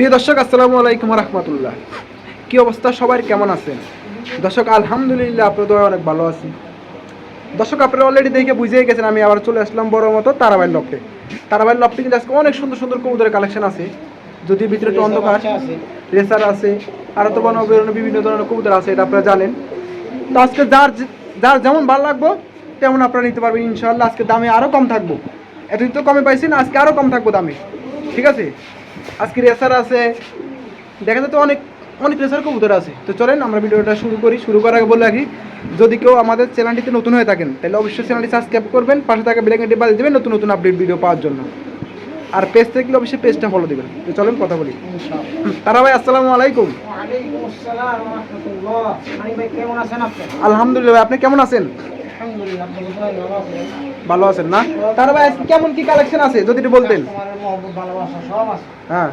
প্রিয় দর্শক আসসালামু আলাইকুম রহমতুল্লাহ। কি অবস্থা? সবার কেমন আছেন? দর্শক আলহামদুলিল্লাহ আপনাদের অনেক ভালো আছি দর্শক আপনারা অলরেডি দেখে বুঝেই গেছেন আমি আবার চলে আসলাম বড় মতো তারাবাইল লফটে। তারাবাইল লফটে কিন্তু আজকে অনেক সুন্দর সুন্দর কবুতরের কালেকশন আছে। যদি ভিতরে একটু অন্ধকার রেসার আছে আর তো বন বেরোনো বিভিন্ন ধরনের কবুতর আছে এটা আপনারা জানেন। তো আজকে যার যার যেমন ভালো লাগবো তেমন আপনারা নিতে পারবেন ইনশাল্লাহ আজকে দামে আরও কম থাকব। এতদিন তো কমে পাইছেন আজকে আরও কম থাকব দামে। ঠিক আছে? আজকে রেসার আছে। দেখা যাচ্ছে অনেক অনেক রেসার কবুতর আছে। তো চলেন আমরা ভিডিওটা শুরু করি। শুরু করার আগে বলে রাখি যদি কেউ আমাদের চ্যানেলটিতে নতুন হয়ে থাকেন তাহলে অবশ্যই চ্যানেলটি সাবস্ক্রাইব করবেন পাশে থাকা বেলাইকন টিপা দেবেন নতুন নতুন আপডেট ভিডিও পাওয়ার জন্য। আর পেজ থেকে অবশ্যই পেজটা ফলো দেবেন। তো চলেন কথা বলি। তারা ভাই আসসালামু আলাইকুম? আলহামদুলিল্লাহ আপনি কেমন আছেন? ভালো আছেন না তারা ভাই আজকে কেমন কি কালেকশন আছে যদি একটু বলতেন। হ্যাঁ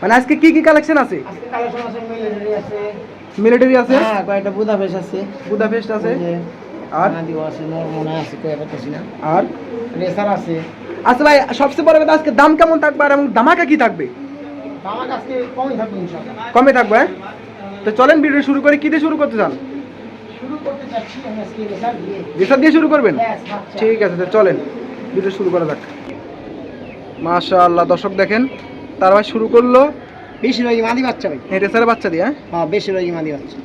মানে আজকে কি কি কালেকশন আছে মিলিটারি আছে। হ্যাঁ, কয়েকটা বুদাপেস্ট আছে। বুদাপেস্ট আছে আর আছে, নরমোনা আছে, কয়ে পারতেছি না। আর রেসার আছে। আচ্ছা ভাই সবচেয়ে বড় কথা আজকে দাম কেমন থাকবে আর এবং দামাকা কি থাকবে তো আজকে কমই থাকবে ইনশাআল্লাহ। কমে থাকবে হ্যাঁ? তো চলেন ভিডিও শুরু করে কি দিয়ে শুরু করতে চান শুরু করতে চাচ্ছি আমি আজকে রেসার দিয়ে। শুরু করবেন? ঠিক আছে চলেন। ভিডিও শুরু করা যাক। মাশাআল্লাহ দর্শক দেখেন তার ভাই শুরু করল। বেশিরভাগই মাদি বাচ্চা ভাই। রেসারের বাচ্চা দিয়ে হ্যাঁ? হ্যাঁ, বেশিরভাগই মাদি বাচ্চা।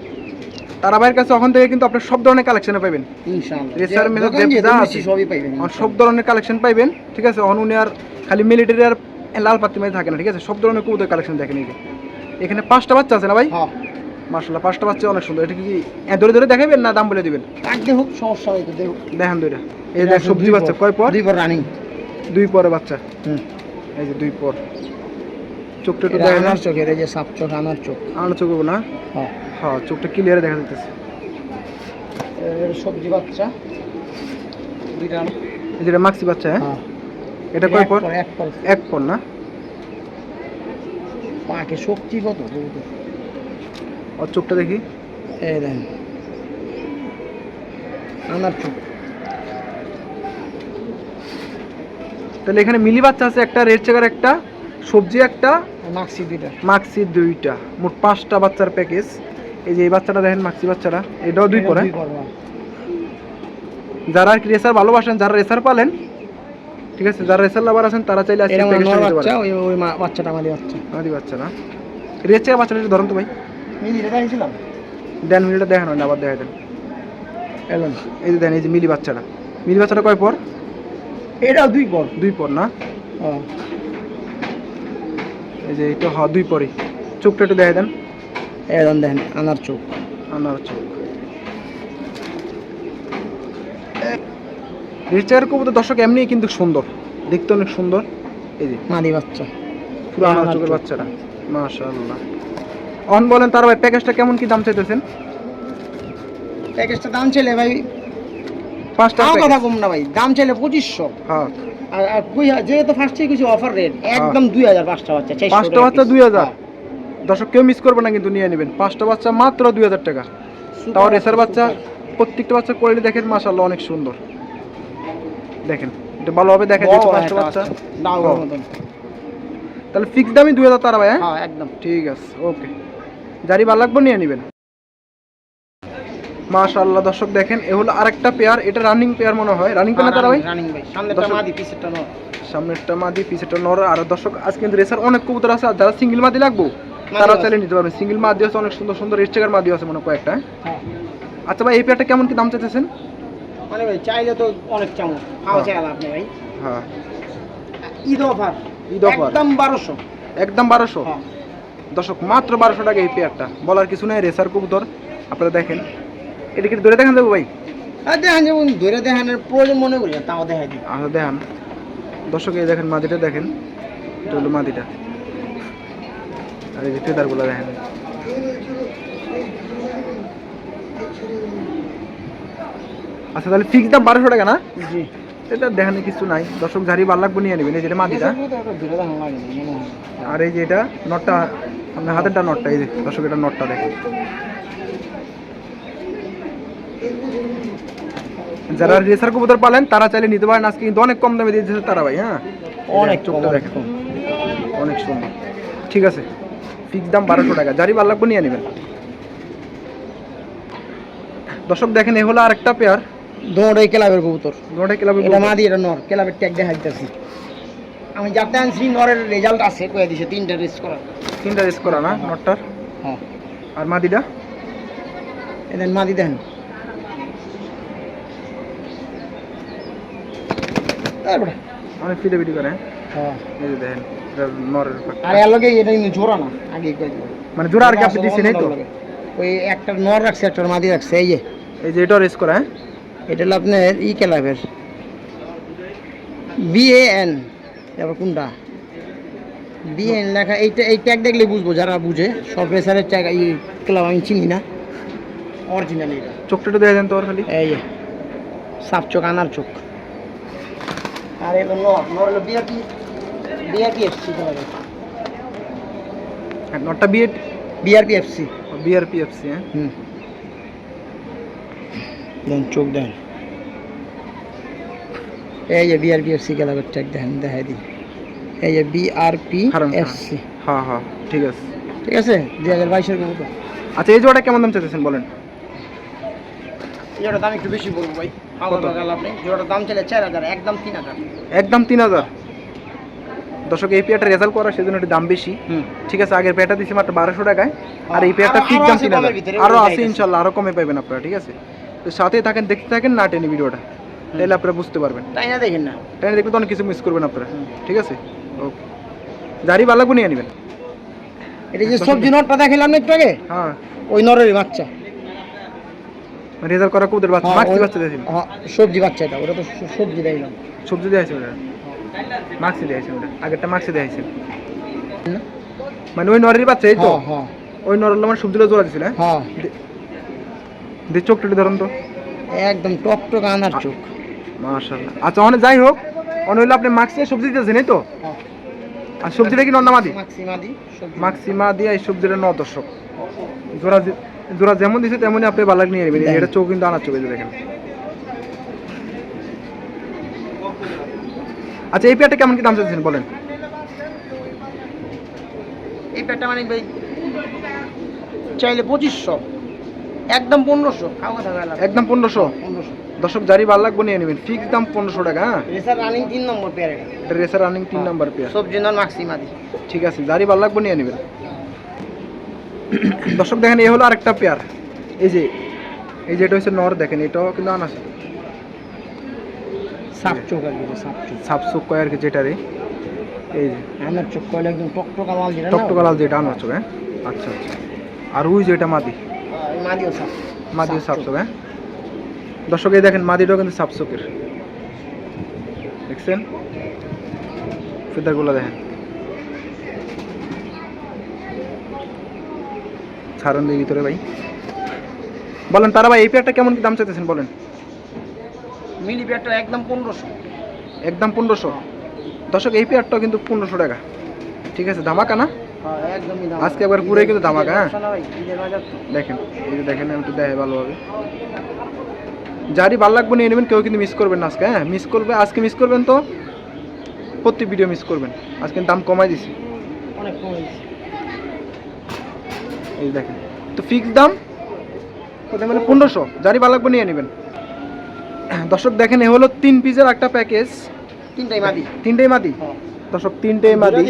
তারা ভাইয়ের কাছে ওখান থেকে কিন্তু আপনার সব ধরনের কালেকশন পাবেন রেসার যা আছে। সবই সব ধরনের কালেকশন পাইবেন ঠিক আছে? অন উনি আর খালি মিলিটারি আর লাল পাত্তি মাঝে থাকে না ঠিক আছে? সব ধরনের কবুতর কালেকশন দেখেন এই এখানে পাঁচটা বাচ্চা আছে না ভাই? হ্যাঁ। মাশাআল্লাহ পাঁচটা বাচ্চা অনেক সুন্দর। এটা কি ধরে ধরে দেখাবেন না দাম বলে দিবেন? হোক সমস্যা দেহ দেখেন দুইটা। এই দেখ সবজি বাচ্চা কয় পর? দুই পর রানিং। দুই পরে বাচ্চা। হুম। এই যে দুই পর। চোখটা একটু দেখেন আনার চোখের এই যে সাপ চোখ আনার চোখ। আলো চোখ না? হ্যাঁ। হ্যাঁ চোখটা ক্লিয়ারে দেখা যাচ্ছে সবজি বাচ্চা। দুইটা এই যেটা মাক্সি বাচ্চা হ্যাঁ? হ্যাঁ। এটা কয় পর? এক পর। এক পর না? পাকে শক্তি কত? আর চোখটা দেখি এই দেখেন আনার চোখ তাহলে এখানে মিলি বাচ্চা আছে একটা রেড চেকার একটা সবজি একটা মাক্সি দুইটা। মাক্সি দুইটা মোট পাঁচটা বাচ্চার প্যাকেজ। এই যে এই বাচ্চাটা দেখেন মাক্সি বাচ্চাটা এটাও দুই পরে। হ্যাঁ। যারা কি রেসার ভালোবাসেন যারা রেসার পালেন ঠিক আছে যারা রেসার লাভার আছেন তারা চাইলে আজকে এরকম প্যাকেজটা নিতে বাচ্চা পারেন। ওই বাচ্চাটা আমাদের বাচ্চা। আমাদের বাচ্চা না? রেড চেকার বাচ্চাটা ধরুন তো ভাই। মিলি দেন মিলিটা দেখানো না আবার দেখা দেন। এলেন এই যে দেন এই যে মিলি বাচ্চাটা। মিলি বাচ্চাটা কয় পর? এটাও দুই পর। দুই পর না? হ্যাঁ এই যে এটা হ দুই পরই। চোখটা একটু দেখা দেন। এরকম দেখেন আনার চোখ। আনার চোখ। রিচার কবুতর দর্শক এমনি কিন্তু সুন্দর। দেখতে অনেক সুন্দর। এই যে মাদি বাচ্চা। পুরো আনার চোখের চোখ। বাচ্চাটা। মাশাআল্লাহ। অন বলেন তার ভাই প্যাকেজটা কেমন কি দাম চাইতেছেন? প্যাকেজটা দাম ছেলে ভাই পাঁচটা কথা কম না ভাই দাম চাইলে পঁচিশশো। হ্যাঁ। আর কুই যেহেতু ফার্স্টে কিছু অফার রেট একদম দুই হাজার পাঁচটা বাচ্চা পাঁচটা বাচ্চা দুই হাজার। হ্যাঁ। দর্শক কেউ মিস করবে না কিন্তু নিয়ে নেবেন। পাঁচটা বাচ্চা মাত্র দুই হাজার টাকা। Super তাও রেসার বাচ্চা প্রত্যেকটা বাচ্চা কোয়ালিটি দেখেন অনেক সুন্দর। দেখেন এটা ভালোভাবে দেখেন পাঁচটা বাচ্চা। হ্যাঁ। তাহলে ফিক্স দামই দুই হাজার তারা ভাই হ্যাঁ? হ্যাঁ একদম। ঠিক আছে ওকে জারি ভালো লাগবে নিয়ে নেবেন। মাশাআল্লাহ দর্শক দেখেন এ হলো আরেকটা পেয়ার এটা রানিং পেয়ার মনে হয়। রানিং পেয়ার না তারা ভাই রানিং ভাই সামনেটা মাদি পিছেরটা নর। সামনেরটা মাদি পিছেরটা নর। আর দর্শক আজ কিন্তু রেসার অনেক কবুতর আছে আর যারা সিঙ্গেল মাদি লাগবো তারা। চাইলে নিতে পারবেন। সিঙ্গেল মাদি আছে অনেক সুন্দর সুন্দর রেস্টেকার মাদি আছে মনে কয়েকটা। হ্যাঁ? আচ্ছা ভাই এই পেয়ারটা কেমন কি দাম চাইতেছেন? মানে ভাই চাইলে তো অনেক চামচ। খাওয়া হ্যাঁ। চাই আপনি ভাই। হ্যাঁ। ঈদ অফার। ঈদ। একদম বারোশো। একদম বারোশো? হ্যাঁ। দর্শক মাত্র বারোশো টাকা এই পেয়ারটা বলার কিছু নেই রেসার কবুতর। আপনারা দেখেন। এটা কি ধরে দেখান দেবো ভাই? আর দেখেন যেমন ধরে দেখানোর প্রয়োজন মনে করি তাও দেখাই দিই। আচ্ছা দেখান। দর্শক এই দেখেন মাদিটা দেখেন। এটা হলো মাদিটা। আর এই যে ফেদারগুলো দেখেন। আচ্ছা তাহলে ফিক্স দাম বারোশো টাকা না? জি। এটা দেখানে কিছু নাই। দর্শক ঝাড়ি বার লাগবে নিয়ে নেবেন। এই যেটা মাদিটা। হয়। আর এই যে এটা নটটা আপনার হাতেরটা নটটা এই দর্শক এটা নটটা দেখেন। যারা রেসার কবুতর পালেন তারা চাইলে নিতে পারেন। আজকে কিন্তু অনেক কম দামে দিয়ে দিচ্ছে তারা ভাই হ্যাঁ? অনেক চোখটা দেখেন। অনেক সুন্দর। ঠিক আছে ফিক্স দাম বারোশো টাকা। যারই ভালো লাগবে নিয়ে নেবেন। দর্শক দেখেন এ হলো আরেকটা পেয়ার দৌড়াই ক্লাবের কবুতর। দুটাই ক্লাবের এটা মাদি এটা নর ক্লাবের ট্যাগ দেখা দিতেছি আমি যাতে আনছি নরের রেজাল্ট আছে কয়ে দিছে তিনটা রেস করা তিনটা রেস করা না নটটার? হ্যাঁ। আর মাদিটা? এদের মাদি দেন। তারপরে অনেক ফিটে ফিটি করে হ্যাঁ? এই যে দেখেন নরের আর লগে এটা কিন্তু জোড়া না আগে মানে জোড়া আর কি আপনি দিচ্ছেন এই তো? ওই একটা নর রাখছে একটা মাদি রাখছে এই যে। এই যে এটাও রেস করা হ্যাঁ? এটা হলো আপনার ই ক্লাবের। বিএএন তারপর কোনটা? বিএন লেখা এইটা এই ট্যাগ দেখলে বুঝব যারা বুঝে। সব রেসারের ট্যাগ এই ক্লাব আমি চিনি না। অরিজিনাল এটা চোখটা একটু দেখে দেন তো ওর খালি। এই সাপ চোখ আনার চোখ। আর এটা নর নর হলো বিআরপি বিআরপি এফসি হ্যাঁ নটটা BA BRP FC BRP FC হ্যাঁ? হুম। দেন চোখ দেন। এই যে বিআরপি এফসি ক্লাবের ট্যাগ দেখেন দেখাই দিই। এই যে বিআরপি। এফসি হ্যাঁ হ্যাঁ ঠিক আছে। ঠিক আছে? দুই হাজার বাইশের কবুতর আচ্ছা এই জোড়াটা কেমন দাম চাইতেছেন বলেন? জোড়ার দাম একটু বেশি বলব ভাই। আপনি। জোড়ার দাম চলে চার হাজার একদম তিন হাজার। একদম তিন হাজার। দর্শক এই পেয়ারটা রেজাল্ট করা সেজন্য একটু দাম বেশি। হুম। ঠিক আছে আগের পেয়ারটা মাত্র বারোশো টাকায়। আর এই পেয়ারটা ঠিক দাম আছে তিন হাজার। আরও আছে আছে। ইনশাল্লাহ আরও কমে পাবেন আপনারা ঠিক আছে? তো সাথে থাকেন দেখতে থাকেন না টেনে ভিডিওটা। তাহলে আপনারা বুঝতে পারবেন। তাই না দেখেন না? টেনে দেখলে তো অনেক কিছু মিস করবেন আপনারা ঠিক আছে? ওকে ভালো লাগবে নিয়ে নেবেন। এটা যে সবজি নটটা দেখালাম না একটু আগে? হ্যাঁ। ওই নরের বাচ্চা। রেজাল্ট করা কুদের বাচ্চা হ্যাঁ, মাক্সি বাচ্চা দিয়েছিল। হ্যাঁ, সবজি বাচ্চা এটা ওটা তো সবজি দেখলাম সবজি দিয়েছে ওটা। মাক্সি দিয়েছে ওটা। আগেরটা মাক্সি দিয়েছে মানে ওই নরের বাচ্চা এই তো? হ্যাঁ হ্যাঁ। ওই নরের আমার সবজিটা জোড়া দিছিল হ্যাঁ? হ্যাঁ। দিয়ে চোখটা ধরুন তো। একদম টক টক আনার চোখ। মাশাআল্লাহ। আচ্ছা অনেক যাই হোক অনেক হইলে আপনি মাক্সি সবজি দিতেছেন এই তো? হ্যাঁ। আর সবজিটা কি নন্দামাদি মাক্সিমা দিয়ে এই সবজিটা ন দর্শক জোড়া জোড়া যেমন দিছে তেমনই আপনি বালাক নিয়ে নেবেন। এটা চোখ কিন্তু আনার চোখ দেখেন। আচ্ছা এই পেয়ারটা কেমন কি দাম চাইছেন বলেন? এই প্যাটটা মানে ভাই চাইলে পঁচিশশো। একদম পনেরোশো। একদম পনেরোশো? পনেরোশো। দর্শক জারি ভালো লাগবে নিয়ে নেবেন। ফিক্স দাম পনেরোশো টাকা হ্যাঁ? রেসার রানিং তিন নম্বর পেয়ার এটা রেসার রানিং তিন নাম্বার পেয়ার সবজি নন মাক্সিমাদি ঠিক আছে জারি ভালো লাগবে নিয়ে নেবেন। দর্শক দেখেন এই হলো আরেকটা পেয়ার এই যে এই যে এটা হচ্ছে নর দেখেন এটাও কিন্তু আনা আছে সাপ চোখ আর কি এটা, সাপ চোখ। সাপসুক কয় আর কি যেটারে এই যে। আনার চোখ কয়লা একদম টক টক লাল যেটা না? টকটকালাল যেটা আনার চোখ হ্যাঁ? আচ্ছা আচ্ছা। আর ওই যেটা মাদি। হ্যাঁ, মাদিও সাপ। মাদিও সাপ সাপসুক হ্যাঁ? দর্শক এই দেখেন মাদিটাও কিন্তু সাপসুকের দেখছেন? ফিদারগুলো দেখেন। ছাড়ন দিয়ে ভিতরে ভাই। বলেন তারা ভাই এই পেয়ারটা কেমন কি দাম চাইতেছেন বলেন? মিলি পেয়ারটা একদম পনেরোশো। একদম পনেরোশো? দর্শক এই পেয়ারটাও কিন্তু পনেরোশো টাকা। ঠিক আছে ধামাকা না? হ্যাঁ আজকে একবার ঘুরে কিন্তু ধামাকা, হ্যাঁ? দেখেন এই যে দেখেন আমি একটু দেখে ভালোভাবে যারই ভালো লাগবে নিয়ে নেবেন কেউ কিন্তু মিস করবেন না আজকে হ্যাঁ? মিস করবে আজকে মিস করবেন তো প্রত্যেক ভিডিও মিস করবেন। আজকে দাম কমাই দিছি। অনেক। এই দেখেন তো ফিক্স দাম মানে পনেরোশো যারই ভালো লাগবে নিয়ে নেবেন। দর্শক দেখেন এ হলো তিন পিসের একটা প্যাকেজ তিনটাই মাদি। তিনটেই মাদি? হ্যাঁ। দর্শক তিনটেই মাদি।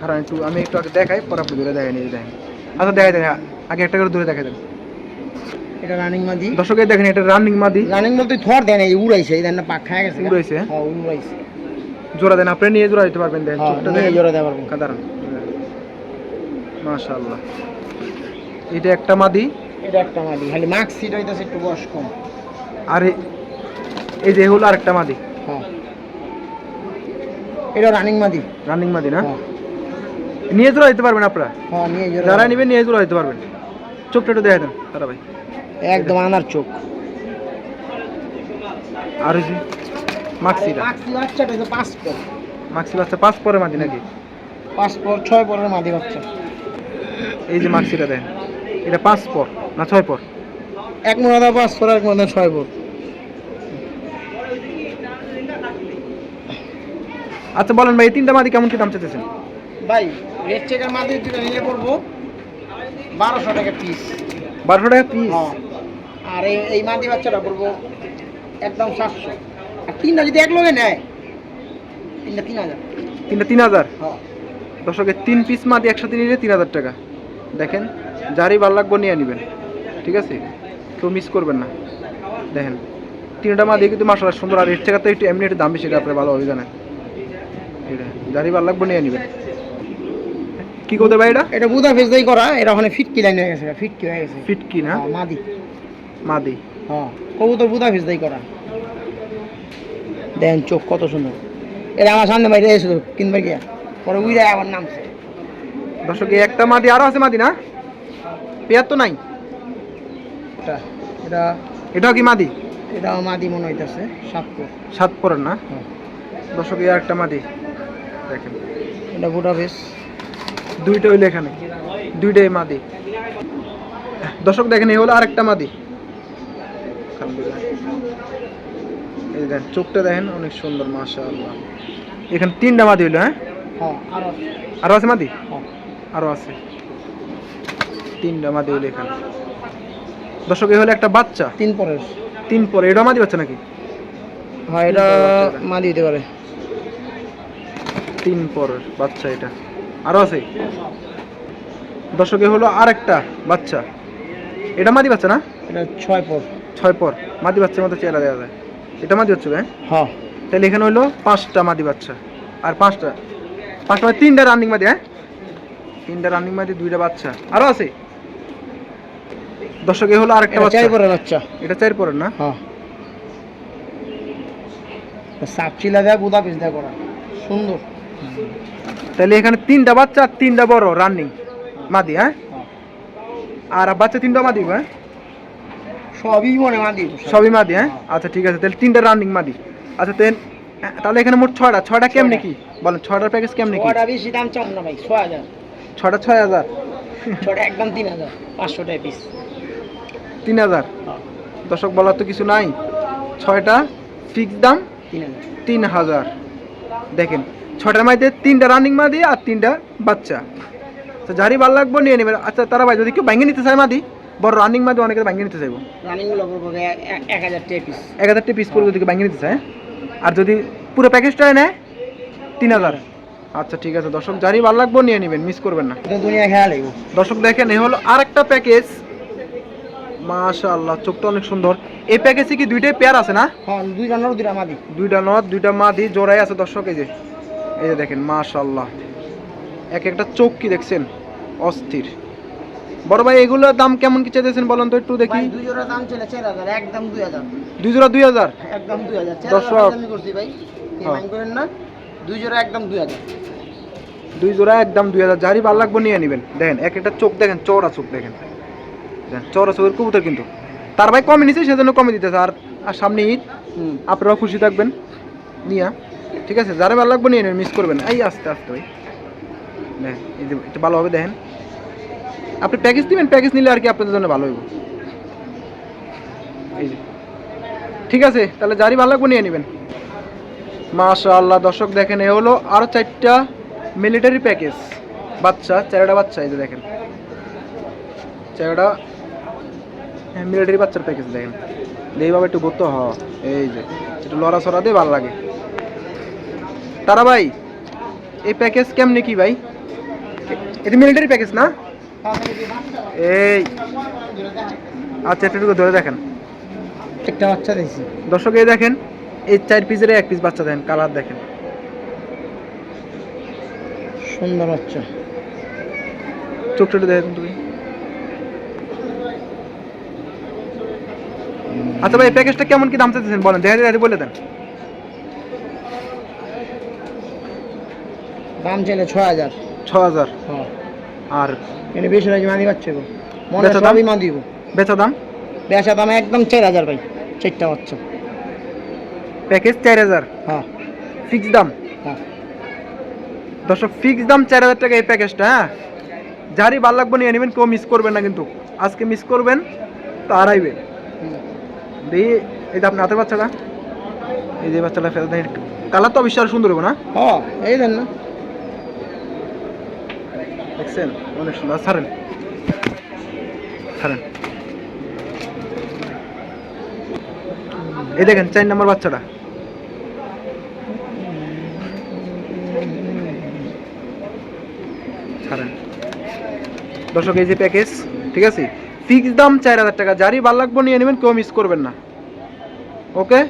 কারণ একটু আমি একটু আগে দেখাই পরে আপনি দূরে দেখেন এই দেখেন। আচ্ছা দেখাই দেন আগে একটা করে দূরে দেখাই দেন। এটা রানিং মাদি। দর্শক দেখেন এটা রানিং মাদি। রানিং বলতে থর দেন এই উড়াইছে এই দেন না পাক খায় গেছে উড়াইছে? হ্যাঁ উড়াইছে। জোড়া দেন আপনি নিয়ে জোড়া দিতে পারবেন দেখেন হ্যাঁ, চোখটা নিয়ে জোড়া দেওয়া পারব। সাধারণ মাশাআল্লাহ। এটা একটা মাদি। এটা একটা মাদি খালি সিট হইতাছে একটু বয়স কম। আর এই যে হলো আরেকটা মাদি। হ্যাঁ। এটা রানিং মাদি। রানিং মাদি না? হ্যাঁ। নিয়ে জোড়া দিতে পারবেন আপনারা? হ্যাঁ নিয়ে জোড়া যারা নেবেন নিয়ে জোড়া দিতে পারবেন। চোখটা একটু দেখে দেন। তারা ভাই? একদম আনার চোখ। আর ওই যে মাক্সিটা? মাক্সি বাচ্চাটা পাঁচ পর। মাক্সি বাচ্চা পাঁচ পরে মাদি নাকি? পাঁচ পর ছয় পরের মাদি বাচ্চা। এই যে মাক্সিটা দেন এটা পাঁচ পর না ছয় পর? এক মনে পাঁচ পর এক মনে ছয় পর। আচ্ছা বলেন ভাই এই তিনটা মাদি কেমন কি দাম চাইতেছেন? ভাই রেড চেকার মাদি দুটো নিলে পড়ব বারোশো টাকা পিস বারোশো টাকা পিস হ্যাঁ। আর এই মাদি বাচ্চাটা পড়ব একদম সাতশো। আর তিনটা যদি এক লগে নেয় তিনটা তিন হাজার। তিনটা তিন হাজার? হ্যাঁ। দর্শকের তিন পিস মাদি একসাথে নিলে তিন হাজার টাকা। দেখেন যারই ভালো লাগবে নিয়ে নেবেন। ঠিক আছে? কেউ মিস করবেন না। দেখেন তিনটা মাদি কিন্তু মাসাল সুন্দর। আর এর থেকে তো একটু এমনি একটু দাম বেশি আপনার ভালোভাবে জানেন। এটা যারই ভালো লাগবে নিয়ে নেবেন। কি করতে ভাই এটা? এটা বুধা ফেস দিয়ে করা এটা ওখানে ফিটকি লাইন হয়ে গেছে ফিটকি হয়ে গেছে। ফিট কি না? হ্যাঁ, মাদি। মাদি। হ্যাঁ কবুতর বুধা ফেস দিয়ে করা। দেন চোখ কত সুন্দর। এটা আমার সামনে বাইরে এসেছিল কিনবার গিয়া পরে উইরা আবার নামছে। দর্শক একটা মাদি আরও আছে মাদি না? পেয়ার তো নাই? এটা এটা এটাও কি মাদি? এটা মাদি মনে হইতেছে সাতপুর। সাত পরের না? হ্যাঁ। দর্শক একটা মাদি। দেখেন। এটা ফেস। দুইটা হইল এখানে। দুইটাই মাদি। দর্শক দেখেন এই হলো আরেকটা মাদি। এই দেখেন চোখটা দেখেন অনেক সুন্দর মাশাআল্লাহ। এখানে তিনটা মাদি হইল হ্যাঁ? হ্যাঁ আরও আরও আছে মাদি? হ্যাঁ। আরও আছে। তিনটা মাদি হইল এখানে। দর্শক এই হলো একটা বাচ্চা। তিন পরের। তিন পরে। এটা মাদি বাচ্চা নাকি? হ্যাঁ এটা মাদি দিতে পারে। তিন পরের বাচ্চা এটা। আরও আছে। দর্শকে হলো আরেকটা বাচ্চা। এটা মাদি বাচ্চা না? এটা ছয় পর। ছয় পর। মাদি বাচ্চার মতো চেহারা দেওয়া যায়। এটা মাদি বাচ্চা হ্যাঁ হ্যাঁ। তাহলে এখানে হলো পাঁচটা মাদি বাচ্চা। আর পাঁচটা পাঁচটা মানে তিনটা রানিং মাদি হ্যাঁ? তিনটা রানিং মাদি দুইটা বাচ্চা। আরও আছে? দর্শকে হলো আরেকটা এটা বাচ্চা। চার পরের বাচ্চা। এটা চার পরের না? হ্যাঁ। সাপ চিলা দেয় বুধা পিস দেয় করা। সুন্দর। তাহলে এখানে তিনটা বাচ্চা আর তিনটা বড় রানিং মাদি হ্যাঁ? আর বাচ্চা তিনটা মাদি হ্যাঁ? সবই মনে মাদি। সবই মাদি হ্যাঁ? আচ্ছা ঠিক আছে তাহলে তিনটা রানিং মাদি। আচ্ছা তেন তাহলে এখানে মোট ছয়টা। ছয়টা কেমনে কি? বলেন ছয়টার প্যাকেজ কেমনে কি? ছয়টা বেশি দাম চাম না ভাই? ছয় হাজার। ছয়টা ছয় হাজার। ছয়টা একদম তিন হাজার। পাঁচশো টাকা পিস তিন হাজার। দর্শক বলার তো কিছু নাই। ছয়টা ফিক্স দাম তিন হাজার। দেখেন ছয়টার মাঝে তিনটা রানিং মাদি আর তিনটা বাচ্চা। তো যারই ভালো লাগবে নিয়ে নেবেন আচ্ছা তারা ভাই যদি কেউ ভেঙে নিতে চায় মা মাদি বড় রানিং মা মাদি অনেকে ভেঙে নিতে চাইব। এক- হাজার পিস এক হাজারটা পিস করে যদি ভেঙে নিতে চায়। আর যদি পুরো প্যাকেজটা নেয় তিন হাজার। আচ্ছা ঠিক আছে দর্শক যারই ভালো লাগবো নিয়ে নেবেন মিস করবেন না। এটা দুনিয়া খেয়াল দর্শক দেখেন এই হলো আরেকটা প্যাকেজ মাশাআল্লাহ চোখটা অনেক সুন্দর। এই প্যাকেজে কি দুইটাই পেয়ার আছে না? হ্যাঁ দুইটা নর দুইটা মাদি। দুইটা নথ দুইটা মাদি জোড়াই আছে দর্শক এই যে। এই যে দেখেন মাশাআল্লাহ। এক একটা চোখ কি দেখছেন? অস্থির। বড় ভাই এগুলোর দাম কেমন কি চাইতেছেন বলেন তো একটু দেখি? দুই জোড়া দাম চলে চার হাজার একদম দুই হাজার। দুই জোড়া দুই হাজার? একদম দুই হাজার। চার দর্শক। হাজার আমি করছি ভাই। হ্যাঁ। করেন না দুই জোড়া একদম দুই হাজার। দুই জোড়া একদম দুই হাজার। যারই ভালো লাগবে নিয়ে নেবেন। দেখেন এক একটা চোখ দেখেন চওড়া চোখ দেখেন। দেখেন চওড়া চোখের কবুতর কিন্তু। তার ভাই কমে নিছে সেজন্য কমে দিতেছে। আর আর সামনে ঈদ। আপনারাও খুশি থাকবেন। নিয়া। ঠিক আছে, যারা ভালো লাগবে নিয়ে নেবেন মিস করবেন। এই আস্তে আস্তে ভাই। এই যে একটু ভালোভাবে দেখেন। আপনি প্যাকেজ দিবেন প্যাকেজ নিলে আর কি আপনাদের জন্য ভালো হইব। এই যে। ঠিক আছে, তাহলে যারই ভালো লাগবে নিয়ে নেবেন। মাশাআল্লাহ, দর্শক, দেখেন, এ হলো আরও চারটা মিলিটারি প্যাকেজ বাচ্চা চারটা বাচ্চা, এই যে দেখেন। চারটা মিলিটারি বাচ্চার প্যাকেজ দেখেন। এইভাবে একটু ঘুরতে হ এই যে, একটু লড়া ছড়া দিয়ে ভালো লাগে। তারা ভাই এই প্যাকেজ কেমনে কি ভাই? এটা মিলিটারি প্যাকেজ না? এই আচ্ছা একটু ধরে দেখেন। একটা বাচ্চা দিয়েছি। দর্শক এই দেখেন এই চার পিসের এক পিস বাচ্চা দেখেন কালার দেখেন। সুন্দর বাচ্চা। চোখটা দেখেন তুমি। আচ্ছা ভাই প্যাকেজটা কেমন কি দাম চাইতেছেন বলেন? দেখা যায় বলে দেন। দাম চাইলে ছ হাজার। ছ হাজার? হ্যাঁ। আর এনে বেশি রাজি মাদি বাচ্চা গো। মনে? সবই মাদি গো বেচা দাম? বেচা দাম একদম চার হাজার ভাই চারটা বাচ্চা। প্যাকেজ চার হাজার? হ্যাঁ। ফিক্স দাম? হ্যাঁ। দর্শক ফিক্স দাম চার হাজার টাকা এই প্যাকেজটা হ্যাঁ? যারই ভালো লাগবে নিয়ে নেবেন কেউ মিস করবেন না কিন্তু। আজকে মিস করবেন তো হুম। দিয়ে এই যে আপনার হাতের বাচ্চাটা এই যে বাচ্চাটা ফেরত কালার তো অবশ্যই আরও সুন্দর হবে না? হ্যাঁ এই দেন না। দেখছেন? অনেক সুন্দর। ছাড়েন। ছাড়েন। এই দেখেন, চার নম্বর বাচ্চাটা। ছাড়েন। দর্শক, এই যে প্যাকেজ ঠিক আছে? ফিক্স দাম চার হাজার টাকা। যারই ভালো লাগবো নিয়ে নেবেন, কেউ মিস করবেন না। ওকে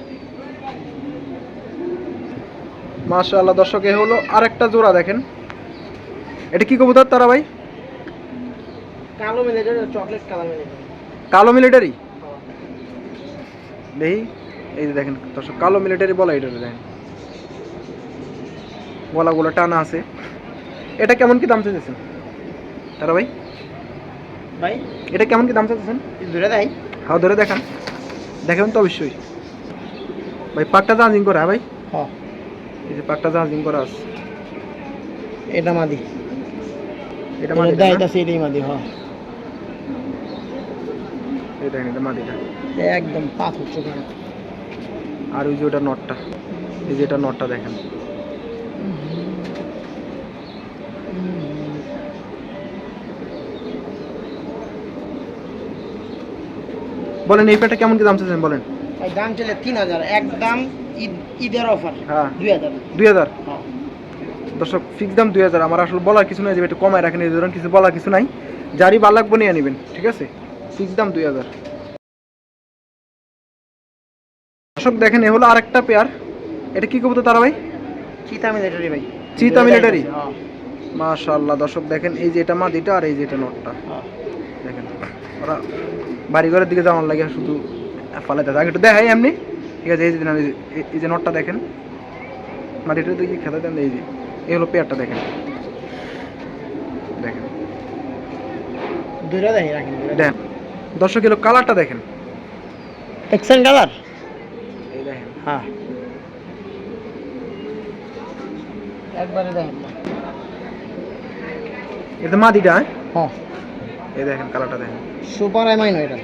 মাশাআল্লাহ, দর্শক, এ হলো আরেকটা জোড়া দেখেন। এটা কি কবুতর তারা ভাই? কালো মিলে চকলেট কালার মিলে কালো মিলিটারি দেখি এই যে দেখেন দর্শক কালো মিলিটারি বলা এটা দেখেন। গলাগুলো টানা আছে। এটা কেমন কি দাম চাইছেন তারা ভাই? ভাই? এটা কেমন কি দাম চাইছেন ধরে দেয় হাও ধরে দেখান। দেখেন তো অবশ্যই। ভাই পাকটা চার্জিং করা হ্যাঁ ভাই? হ্যাঁ। এই যে পাকটা চার্জিং করা আছে। এটা মাদি। এটা মাদিটা না? এটা সেটাই মাদি হ্যাঁ। এটা মাদিটা একদম আর ওই যে ওটা নটটা এই যে এটা নটটা দেখেন। বলেন এই প্যাটা কেমন কি দাম চাইছেন বলেন? দাম চলে তিন হাজার একদম ঈদ ঈদের অফার। হ্যাঁ। দুই হাজার। দুই হাজার? হ্যাঁ। দর্শক ফিক্স দাম দুই হাজার। আমার আসলে বলার কিছু নাই যে একটু কমায় রাখেন এই ধরুন কিছু বলার কিছু নাই। যারই ভালো লাগবে নিয়ে নেবেন ঠিক আছে? ফিক্স দাম দুই হাজার। দর্শক দেখেন এ হলো আরেকটা পেয়ার এটা কি কবুতর তারা ভাই? চিতা মিলিটারি ভাই। চিতা মিলিটারি হ্যাঁ। মাশাআল্লাহ দর্শক দেখেন এই যে এটা মাদিটা আর এই যে এটা নটটা। হ্যাঁ। দেখেন ওরা বাড়ি ঘরের দিকে যাওয়ার লাগে শুধু ফালাইতে থাকে একটু দেখাই এমনি। ঠিক আছে এই যে এই যে- নটটা দেখেন। মাটিটার দিকে খেতে দেন এই যে। এই হলো পেয়ারটা দেখেন। দেখেন। দুইটা দেয় রাখেন। দেখেন দর্শক এলো কালারটা দেখেন। এক্সেন কালার এই দেখেন। হ্যাঁ। একবারে দেখেন এটা মাদিটা হ্যাঁ? হ্যাঁ। এই দেখেন কালারটা দেখেন। সুপার এমআই নয় এটা।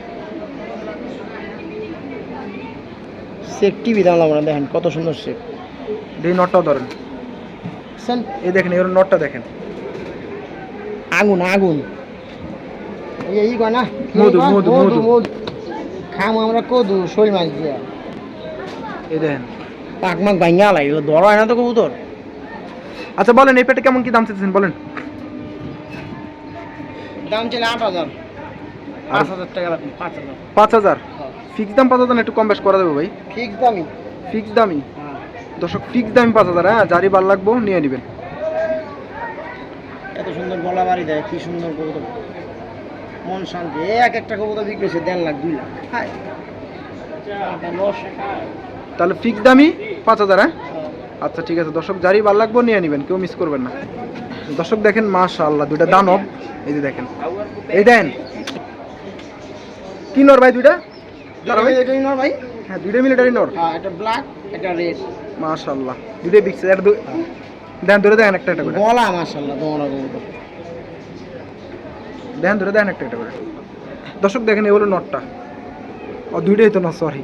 টিভি দাম আমরা দেখেন কত সুন্দর সেক এই নটটাও ধরেন। সেন এই দেখেন এর নটটা দেখেন। আগুন আগুন। এই এই কয় না? মধু, মধু, মধু। মধু। খাম আমরা কদু শোল মাছ দিয়া। এই দেখেন। পাক মাক ভাঙ্গা লাগল ধরা হয় না তো কবুতর। আচ্ছা বলেন এই পেটে কেমন কি দাম চাইছেন বলেন। দাম ছিল আট হাজার। পাঁচ হাজার টাকা রাখুন পাঁচ হাজার। পাঁচ হাজার? ফিক্স দাম পাঁচ হাজার একটু কম বেশ করা দেবো ভাই। ফিক্স দামি। ফিক্স দামই হ্যাঁ দর্শক ফিক্স দামই পাঁচ হাজার হ্যাঁ যারই ভালো লাগবো নিয়ে নেবেন। এত সুন্দর গলা বাড়ি দেয় কি সুন্দর কবুতর। মন শান্তি। এক একটা কবুতর বিক্রি হচ্ছে দেড় লাখ দুই লাখ। হায়। তাহলে ফিক্স দামই পাঁচ হাজার হ্যাঁ? আচ্ছা ঠিক আছে দর্শক যারই ভালো লাগবো নিয়ে নেবেন কেউ মিস করবেন না। দর্শক দেখেন মাশাআল্লাহ দুইটা দানব। এই যে দেখেন এই দেন। কি নর ভাই দুইটা? ভাই। ভাই। হ্যাঁ দুইটা মিলিটারি নর। হ্যাঁ এটা ব্ল্যাক এটা রেড। মাশাআল্লাহ। দুইটাই বিকছে এটা দু- দেন ধরে দেখেন একটা একটা করে। গলা মাশাআল্লাহ দেখেন ধরে দেখেন একটা একটা করে। দর্শক দেখেন এগুলো নটটা। ও দুইটাই তো না সরি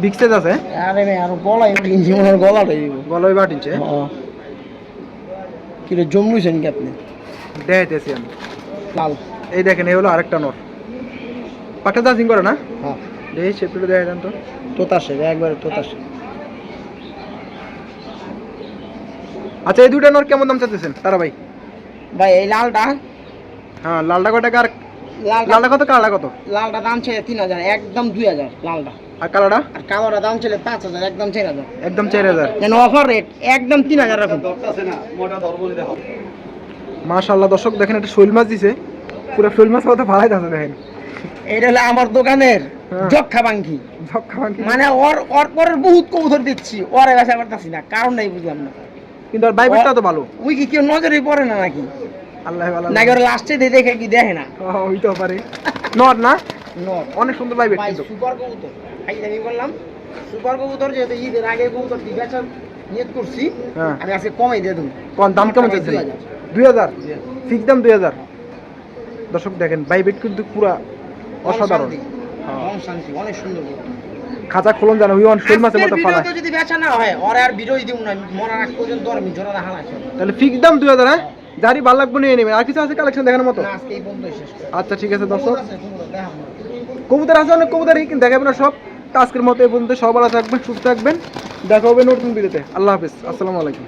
বিকসে আছে আরে ভাই আর গলা ইঞ্জি মনে হয় গলাটাই বাটিছে কি রে জমলুছেন কি আপনি? দেখাইতেছি আমি। লাল। এই দেখেন এই হলো আরেকটা নর পাটা চার্জিং করে না? হ্যাঁ। দেখি সেপ্টুটা দেখা দেন তো। তোতাসে একবারে তোতাসে। আচ্ছা এই দুইটা নর কেমন দাম চাইতেছেন? তারা ভাই? ভাই এই লালটা। হ্যাঁ লালটা কয় টাকা আর লালটা লালটা কত কালারটা কত? লালটা দাম ছিল তিন হাজার একদম দুই হাজার লালটা। আর কালারটা আর কালোটা দাম ছিল পাঁচ হাজার একদম চার হাজার। একদম চার হাজার। যেন অফার রেট একদম তিন হাজার রাখুন মাশাল্লাহ দর্শক দেখেন একটা শৈল মাছ দিছে। পুরো শৈল মাছ কত ভালাই আছে দেখেন। এটা হলো আমার দোকানের। যক্ষা বাঙ্কি। মানে ওর ওর পরের বহুত কবুতর দিচ্ছি ওরে করতেছি না কারণ নাই বুঝলাম না। কিন্তু বাইবেটটা তো ভালো। ওই কি কেউ নজরে পড়ে না নাকি? আল্লাহ ভালো নাকি ওরা লাস্টে দিয়ে দেখে কি দেখে না? হইতেও পারে। নট না? নট অনেক সুন্দর বাইবেট কিন্তু। সুপার কবুতর। আমি বললাম সুপার কবুতর যেহেতু ঈদের আগে কবুতর নিয়ত করছি হ্যাঁ। আমি আজকে কমাই দিয়ে দেবো। কোন দাম কেমন ভাই, চাইছেন 2000 দুই হাজার? ফিক্স দাম দুই হাজার। দর্শক দেখেন বাইবেট কিন্তু পুরা অসাধারণ। হ্যাঁ। মন শান্তি অনেক সুন্দর কবুতর। খাঁচা খোলন জানো ওই শৈল মাছের আজকের মতো ফালায় যদি বেচা না হয় ওরে আর দিব না মরার আগ পর্যন্ত আর তাহলে ফিক্স দাম দুই হাজার হ্যাঁ? যারই ভালো লাগবে নিয়ে নেবেন আর কিছু আছে কালেকশন দেখানোর মতো? আচ্ছা ঠিক আছে দর্শক। কবুতর। কবুতর আছে অনেক কবুতরই কিন্তু দেখাবেন না সব। আজকের মতো এই পর্যন্ত। সব ভালো থাকবেন সুস্থ থাকবেন। দেখা হবে নতুন ভিডিওতে আল্লাহ হাফিজ। আসসালামু আলাইকুম।